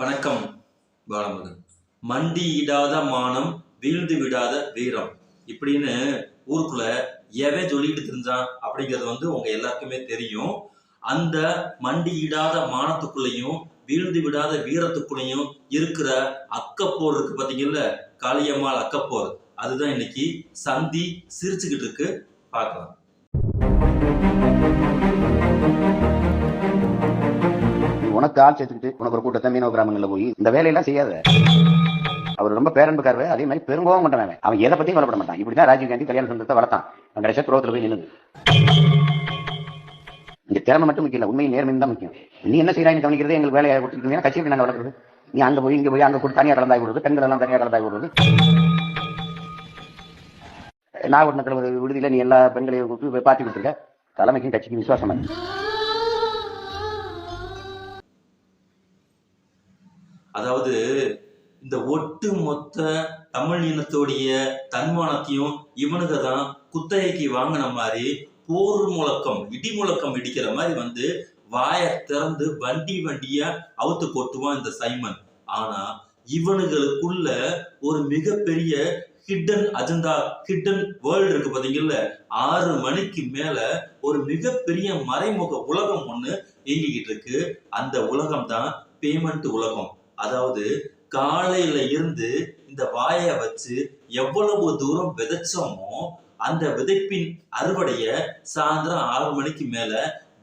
வணக்கம் பாலமுருகன். மண்டி இடாத மானம் வீழ்ந்து விடாத வீரம். இப்படின்னு ஊருக்குள்ள எவன் சொல்லிட்டு தெரிஞ்சான் அப்படிங்கிறது வந்து உங்க எல்லாருக்குமே தெரியும். அந்த மண்டி இடாத மானத்துக்குள்ளேயும் வீழ்ந்து விடாத வீரத்துக்குள்ளேயும் இருக்கிற அக்கப்போர் இருக்கு பாத்தீங்கல்ல? காளியம்மாள் அக்கப்போர். அதுதான் இன்னைக்கு சந்தி சிரிச்சுக்கிட்டு இருக்கு. பார்க்கலாம். உனக்கு ஆள் சேர்த்துக்கிட்டு உனக்கு ஒரு கூட்டத்தை மீனவ கிராமங்களில் போய் இந்த வேலையெல்லாம் செய்யாத. அவர் ரொம்ப பேரன்புக்காரு அதே மாதிரி பெருங்கோவம் கொண்டவன் அவன். எதை பத்தியும் கவலைப்பட மாட்டான். இப்படிதான் ராஜீவ் காந்தி கல்யாண சந்தத்தை வளர்த்தான். அவன் கடைசியா துரோகத்துல போய் நின்னுது இங்க திறமை மட்டும் முக்கியம் இல்ல உண்மையும் நேர்மையும் தான் முக்கியம். நீ என்ன செய்யறாங்க கவனிக்கிறது எங்களுக்கு வேலையை கொடுத்துருக்கீங்க கட்சியில் நாங்க வளர்க்குறது? நீ அங்க போய் இங்க போய் அங்க கூட தனியா கலந்தாய் விடுறது பெண்கள் எல்லாம் தனியா கலந்தாய் விடுறது. நாகப்பட்டினத்துல ஒரு விடுதியில நீ எல்லா பெண்களையும் பார்த்து கொடுத்துருக்க தலைமைக்கும் கட்சிக்கும் விசுவாசமா அதாவது இந்த ஒட்டு மொத்த தமிழ் இனத்தோடைய தன்மானத்தையும் இவனுங்க தான் குத்தகைக்கு வாங்கின மாதிரி போர் முழக்கம் இடி முழக்கம் இடிக்கிற மாதிரி வந்து வாயை திறந்து வண்டி வண்டியா அவுத்து கொட்டுவான் இந்த சைமன். ஆனா இவனுங்களுக்குள்ள ஒரு மிகப்பெரிய ஹிட்டன் அஜெண்டா ஹிட்டன் வேர்ல்டு இருக்கு பாத்தீங்கல்ல? ஆறு மணிக்கு மேல ஒரு மிகப்பெரிய மறைமுக உலகம் ஒண்ணு இயங்கிக்கிட்டு இருக்கு. அந்த உலகம் தான் பேமெண்ட் உலகம். அதாவது காலையில இருந்து இந்த வாயை வச்சு எவ்வளவு தூரம் விதைச்சோமோ அந்த விதைப்பின் அறுவடைய சாயந்தரம் ஆறு மணிக்கு மேல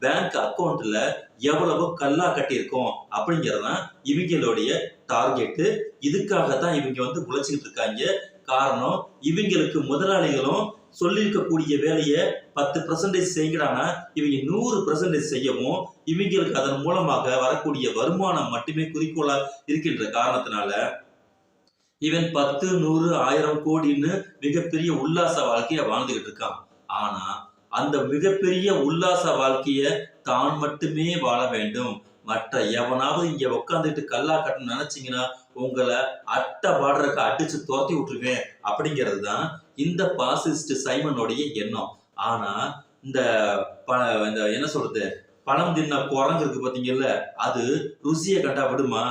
பேங்க் அக்கௌண்ட்ல எவ்வளவு கல்லா கட்டியிருக்கோம் அப்படிங்கறதான் இவங்களுடைய டார்கெட்டு இதுக்காக தான் இவங்க வந்து உழைச்சிக்கிட்டு இருக்காங்க. காரணம் இவங்களுக்கு முதலாளிகளும் சொல்லியிருக்கக்கூடிய வேலையை பத்து பர்சன்டேஜ் செய்கிறாங்கன்னா இவங்க நூறு பர்சன்டேஜ் செய்யவும் இவங்களுக்கு அதன் மூலமாக வரக்கூடிய வருமானம் மட்டுமே குறிக்கோளா இருக்கின்ற காரணத்தினால இவன் பத்து நூறு ஆயிரம் கோடின்னு மிகப்பெரிய உல்லாச வாழ்க்கைய வாழ்ந்துகிட்டு இருக்கான். ஆனா அந்த மிகப்பெரிய உல்லாச வாழ்க்கைய தான் மட்டுமே வாழ வேண்டும். மற்ற எவனாவது இங்க உட்காந்துட்டு கல்லா கட்டணும் நினைச்சீங்கன்னா உங்களை அட்டை பாடுறதுக்கு அடிச்சு துரத்தி விட்டுருவேன் அப்படிங்கிறது தான் இந்த பாசிஸ்ட் சைமனுடைய எண்ணம். ஆனா இந்த ப இந்த என்ன சொல்றது? பணம் தின்ன குரங்கு இருக்கு பாத்தீங்கல்ல அது ருசியை கண்டா விடுமா?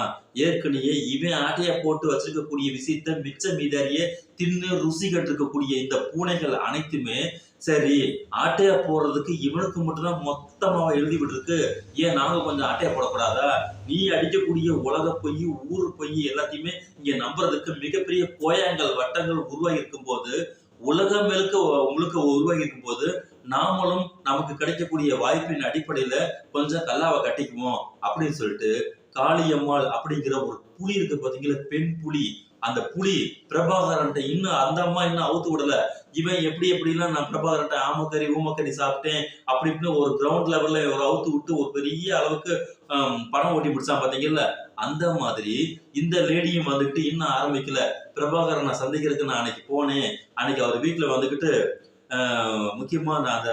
ஏற்கனவே இவன் ஆட்டைய போட்டு வச்சிருக்கக்கூடிய விஷயத்த மிச்ச மீதாரியே தின்னு ருசி கட்டிருக்கக்கூடிய இந்த பூனைகள் அனைத்துமே சரி ஆட்டையா போடுறதுக்கு இவனுக்கு மட்டும்தான் மொத்தமாக எழுதி விட்டுருக்கு. ஏன் நாங்க கொஞ்சம் ஆட்டையா போடக்கூடாதா? நீ அடிக்கக்கூடிய உலக பொய் ஊர் பொய் எல்லாத்தையுமே இங்க நம்புறதுக்கு மிகப்பெரிய கோயங்கள் வட்டங்கள் உருவாகி இருக்கும் போது உலகம் முழுக்க முழுக்க உருவாகி இருக்கும் போது நாமளும் நமக்கு கிடைக்கக்கூடிய வாய்ப்பின் அடிப்படையில கொஞ்சம் கல்லாவை கட்டிக்குவோம் அப்படின்னு சொல்லிட்டு காளியம்மாள் அப்படிங்கிற ஒரு புலி இருக்கு பாத்தீங்களா? பெண் புலி. அந்த புலி பிரபாகரன்ட்ட இன்னும் அந்த அம்மா இன்னும் அவுத்து விடல. இவன் எப்படி எப்படிலாம் நான் பிரபாகரன்ட்ட ஆமக்கறி ஊமக்கறி சாப்பிட்டேன் அப்படி இப்படின்னு ஒரு கிரவுண்ட் லெவல்ல ஒரு அவுத்து விட்டு ஒரு பெரிய அளவுக்கு பணம் ஓட்டி முடிச்சான் பாத்தீங்கல்ல? அந்த மாதிரி இந்த லேடியும் வந்துட்டு இன்னும் ஆரம்பிக்கல. பிரபாகரனை சந்திக்கிறதுக்கு நான் அன்னைக்கு போனேன். அன்னைக்கு அவர் வீட்டுல வந்துகிட்டு முக்கியமா நான் அந்த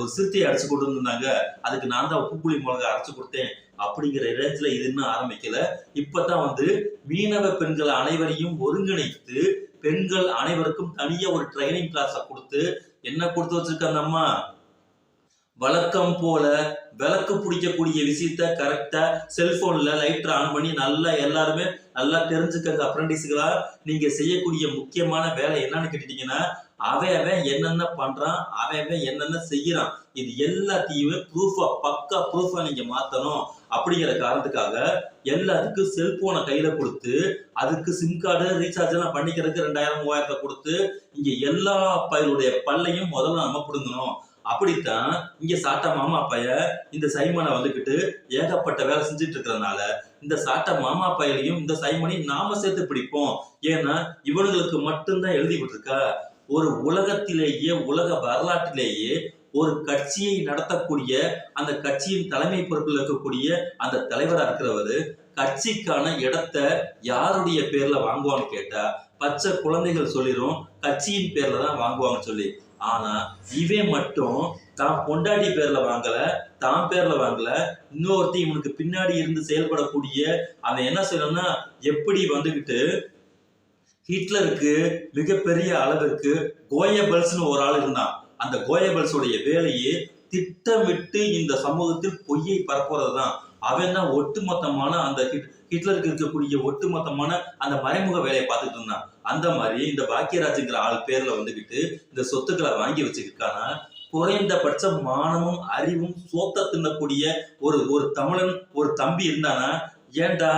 ஒரு சிறுத்தையை அடிச்சு கொண்டு வந்திருந்தாங்க. அதுக்கு நான் தான் உப்பு புளி மிளகா அரைச்சு கொடுத்தேன். அப்படிங்கிற ரேஞ்சில் இது இன்னும் ஆரம்பிக்கல. இப்பதான் வந்து மீனவ பெண்கள் அனைவரையும் ஒருங்கிணைத்து பெண்கள் அனைவருக்கும் தனியா ஒரு ட்ரைனிங் கிளாஸ கொடுத்து என்ன கொடுத்து வச்சிருக்காங்க அம்மா? வழக்கம் போல விளக்கு பிடிக்கக்கூடிய விஷயத்த கரெக்டா செல்போன்ல லைட்டர் ஆன் பண்ணி நல்லா எல்லாருமே நல்லா தெரிஞ்சுக்கங்க அப்ரண்டிஸ்களா நீங்க செய்யக்கூடிய முக்கியமான வேலை என்னன்னு கேட்டீங்கன்னா அவன் அவன் என்னென்ன பண்றான் அவன் அவன் என்னென்ன செய்யறான். இது எல்லாத்தையுமே ப்ரூஃபா பக்கா ப்ரூஃபா நீங்க மாத்தணும். அப்படிங்கிற காரணத்துக்காக எல்லாத்துக்கும் செல்போனை கையில கொடுத்து அதுக்கு சிம் கார்டு ரீசார்ஜ் எல்லாம் பண்ணிக்கிறதுக்கு ரெண்டாயிரம் மூவாயிரத்தை கொடுத்து இங்க எல்லா பயிலுடைய பல்லையும் முதல்ல நம்ம பிடுங்கணும். அப்படித்தான் இங்க சாட்டா மாமா பைய இந்த சைமனை வந்துக்கிட்டு ஏகப்பட்ட வேலை செஞ்சுட்டு இருக்கிறதுனால இந்த சாட்டா மாமா பையலையும் இந்த சைமனையும் நாம சேர்த்து பிடிப்போம். ஏன்னா இவனுங்களுக்கு மட்டும்தான் எழுதி விட்டுருக்கா. ஒரு உலகத்திலேயே உலக வரலாற்றிலேயே ஒரு கட்சியை நடத்தக்கூடிய அந்த கட்சியின் தலைமை பொறுப்பில் இருக்கக்கூடிய அந்த தலைவராக இருக்கிறவர் கட்சிக்கான இடத்த யாருடைய பேர்ல வாங்குவான்னு கேட்டா பச்சை குழந்தைகள் சொல்லிடும் கட்சியின் பேர்ல தான் வாங்குவாங்கன்னு சொல்லி. ஆனா இவன் மட்டும் தான் பொண்டாடி பேர்ல வாங்கல தான் பேர்ல வாங்கல இன்னொருத்தி இவனுக்கு பின்னாடி இருந்து செயல்படக்கூடிய அவன் என்ன சொல்லணும்னா எப்படி வந்துகிட்டு ஹிட்லருக்கு மிகப்பெரிய அளவிற்கு கோயபல்ஸ்னு ஒரு ஆள் இருந்தான். அந்த கோயபல்ஸுடைய வேலையே திட்டமிட்டு இந்த சமூகத்தில் பொய்யை பரப்புறது தான் அவன் தான் ஒட்டுமொத்தமான அந்த ஹிட்- ஹிட்லருக்கு இருக்கக்கூடிய ஒட்டுமொத்தமான அந்த மறைமுக வேலையை பார்த்துட்டு இருந்தான். அந்த மாதிரி இந்த பாக்கியராஜுங்கிற ஆள் பேர்ல வந்துகிட்டு இந்த சொத்துக்களை வாங்கி வச்சுக்கிட்டானா குறைந்தபட்ச மானமும் அறிவும் சோத்த தின்னக்கூடிய ஒரு ஒரு தமிழன் ஒரு தம்பி இருந்தானா? ஏன்டா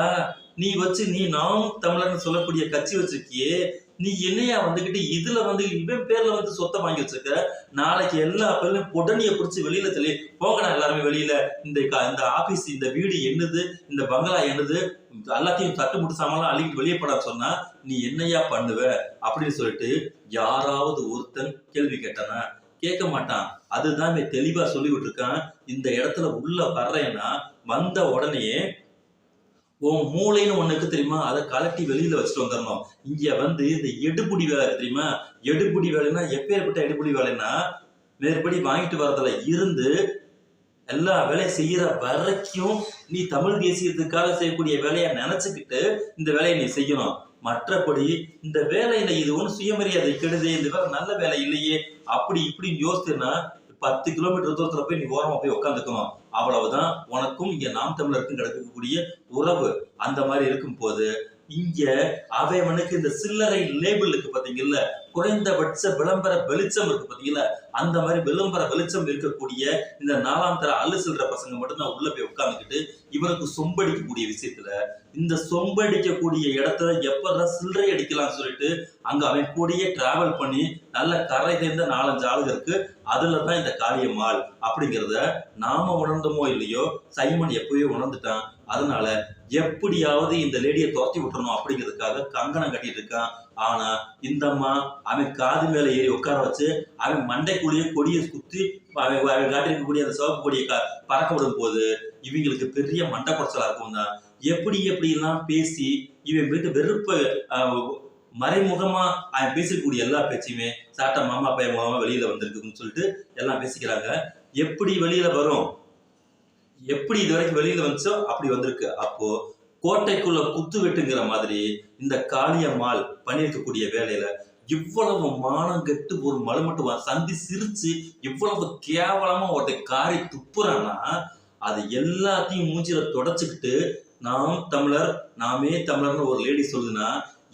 நீ வச்சு நீ நாம் தமிழர்னு சொல்லக்கூடிய கட்சி வச்சிருக்கியே நீ என்னையா வந்துகிட்டு இதுல வந்து இவன் பேர்ல வந்து சொத்தை வாங்கி வச்சிருக்க? நாளைக்கு எல்லா பேர்லயும் உடனே பிடிச்சி வெளியில தள்ளி போகடா எல்லாருமே வெளியில. இந்த இந்த ஆபீஸ் இந்த வீடு என்னது? இந்த பங்களா என்னது? எல்லாத்தையும் தட்டு முட்டு சாமான்லாம் அள்ளிட்டு வெளியே போட சொன்னா நீ என்னையா பண்ணுவ? அப்படின்னு சொல்லிட்டு யாராவது ஒருத்தன் கேள்வி கேட்டானா? கேட்க மாட்டான். அதுதான் தெளிவா சொல்லி விட்டுருக்கான் இந்த இடத்துல உள்ள வர்றேன்னா வந்த உடனே உன் மூளைன்னு ஒண்ணுக்கு தெரியுமா? அதை கலட்டி வெளியில வச்சுட்டு வந்துடணும் இங்க வந்து இந்த எடுபுடி வேலை தெரியுமா? எடுபுடி வேலைன்னா எப்பேற்பட்ட எடுபுடி வேலைன்னா மேற்படி வாங்கிட்டு வரதுல இருந்து எல்லா வேலையும் செய்யற வரைக்கும் நீ தமிழ் தேசியத்துக்காக செய்யக்கூடிய வேலையை நினைச்சுக்கிட்டு இந்த வேலையை நீ செய்யணும். மற்றபடி இந்த வேலையில இது ஒன்றும் சுயமரியாதை கெடுது இந்த வேலை நல்ல வேலை இல்லையே அப்படி இப்படின்னு யோசிச்சுன்னா பத்து கிலோமீட்டர் தூரத்துல போய் நீ ஓரமா போய் உட்காந்துக்கணும் அவ்வளவுதான் உனக்கும் இங்க நாம் தமிழருக்கும் கிடைக்கக்கூடிய உறவு. அந்த மாதிரி இருக்கும் போது இங்க அவனுக்கு இந்த சில்லறை லேபிள் இருக்கு பாத்தீங்கல்ல குறைந்தபட்ச விளம்பர வெளிச்சம் இருக்கு பாத்தீங்களா அந்த மாதிரி விளம்பர வெளிச்சம் இருக்கக்கூடிய இந்த நாலாம் தர அல்லு செல்ற பசங்க மட்டும்தான் உள்ள போய் உட்காந்துக்கிட்டு இவனுக்கு சொம்படிக்கக்கூடிய விஷயத்துல இந்த சொம்படிக்கக்கூடிய இடத்துல எப்பதான் சில்லறை அடிக்கலாம்னு சொல்லிட்டு அங்க அவன் கூடயே டிராவல் பண்ணி நல்ல கரை தேர்ந்த நாலஞ்சு ஆளுங்க இருக்கு அதுல தான் இந்த காளியம்மாள் அப்படிங்கிறத நாம உணர்ந்தோமோ இல்லையோ சைமன் எப்பயோ உணர்ந்துட்டான். அதனால எப்படியாவது இந்த லேடியை துரத்தி விட்டுறணும் அப்படிங்கிறதுக்காக கங்கணம் கட்டிட்டு இருக்கான். ஆனா இந்த அம்மா அவன் காது மேல ஏறி உட்கார வச்சு அவன் மண்டைக்கு கொடியை குத்தி காட்டிருக்கக்கூடிய அந்த சிவப்பு கொடியை க- பறக்க விடும் போது இவங்களுக்கு பெரிய மண்டை குறைச்சலா இருக்கும். தான் எப்படி எப்படி எல்லாம் பேசி இவன் வீட்டு வெறுப்பு மறைமுகமா அவன் பேசக்கூடிய எல்லா பேச்சையுமே சாட்டா மாமா பையன் மூலமா வெளியில வந்திருக்குன்னு சொல்லிட்டு எல்லாம் பேசிக்கிறாங்க. எப்படி வெளியில வரும்? எப்படி இது வரைக்கும் வெளியில வந்துச்சோ அப்படி வந்திருக்கு. அப்போ கோட்டைக்குள்ள குத்து வெட்டுங்கிற மாதிரி இந்த காளியம்மாள் பண்ணியிருக்கக்கூடிய வேலையில இவ்வளவு மானம் கெட்டு ஒரு மலுமட்டு சந்தி சிரிச்சு இவ்வளவு கேவலமா ஒருத்த காரை துப்புறான்னா அது எல்லாத்தையும் மூஞ்சில தொடச்சுக்கிட்டு நாம் தமிழர் நாமே தமிழர்னு ஒரு லேடி சொல்லுதுன்னா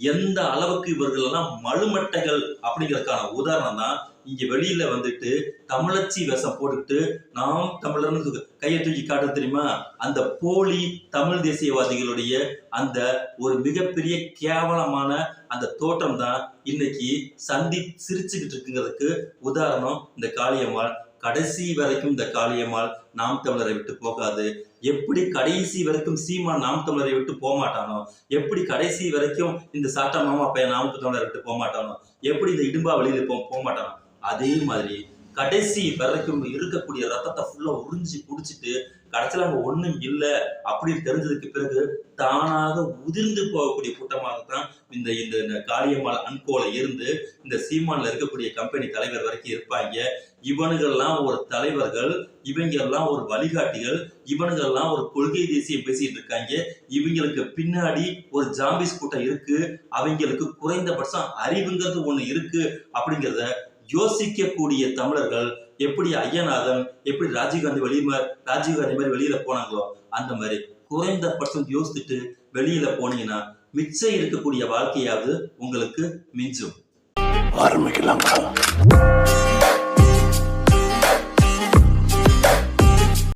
எந்த அளவுக்கு இவர்கள் எல்லாம் மலுமட்டைகள் அப்படிங்கிறதுக்கான உதாரணம் தான் இங்க வெளியில வந்துட்டு தமிழச்சி வேஷம் போட்டுக்கிட்டு நாம் தமிழர்னு கையை தூக்கி காட்ட தெரியுமா? அந்த போலி தமிழ் தேசியவாதிகளுடைய அந்த ஒரு மிகப்பெரிய கேவலமான அந்த தோற்றம் தான் இன்னைக்கு சந்தி சிரிச்சுக்கிட்டு இருக்குங்கிறதுக்கு உதாரணம் இந்த காளியம்மாள். கடைசி வரைக்கும் இந்த காளியம்மாள் நாம் தமிழரை விட்டு போகாது. எப்படி கடைசி வரைக்கும் சீமான் நாம் தமிழரை விட்டு போக மாட்டானோ? எப்படி கடைசி வரைக்கும் இந்த சாட்டா மாமா பையன் நாம் தமிழரை விட்டு போக மாட்டானோ? எப்படி இந்த இடும்பா வெளியில போக மாட்டானோ? அதே மாதிரி கடைசி வரைக்கும் இருக்கக்கூடிய ரத்தத்தை ஃபுல்லா உறிஞ்சி குடிச்சிட்டு கடைசியில அங்கே ஒன்றும் இல்லை அப்படின்னு தெரிஞ்சதுக்கு பிறகு தானாக உதிர்ந்து போகக்கூடிய கூட்டமாகத்தான் இந்த இந்த இந்த காளியம்மாள் அன்கோல இருந்து இந்த சீமான்ல இருக்கக்கூடிய கம்பெனி தலைவர் வரைக்கும் இருப்பாங்க. இவனுகள்லாம் ஒரு தலைவர்கள் இவங்க எல்லாம் ஒரு வழிகாட்டிகள் இவனுங்கெல்லாம் ஒரு கொள்கை தேசியம் பேசிட்டு இருக்காங்க. இவங்களுக்கு பின்னாடி ஒரு ஜாம்பிஸ் கூட்டம் இருக்கு. அவங்களுக்கு குறைந்தபட்சம் அறிவுங்கிறது ஒண்ணு இருக்கு அப்படிங்கிறத யோசிக்கக்கூடிய தமிழர்கள் எப்படி ஐயநாதன் எப்படி ராஜீவ்காந்தி வெளியே ராஜீவ்காந்தி மாதிரி வெளியில போனாங்களோ அந்த மாதிரி குறைந்த பர்சன்ட் யோசிச்சுட்டு வெளியில போனீங்கன்னா மிச்சம் இருக்கக்கூடிய வாழ்க்கையாவது உங்களுக்கு மிஞ்சும். ஆரம்பிக்கலாம்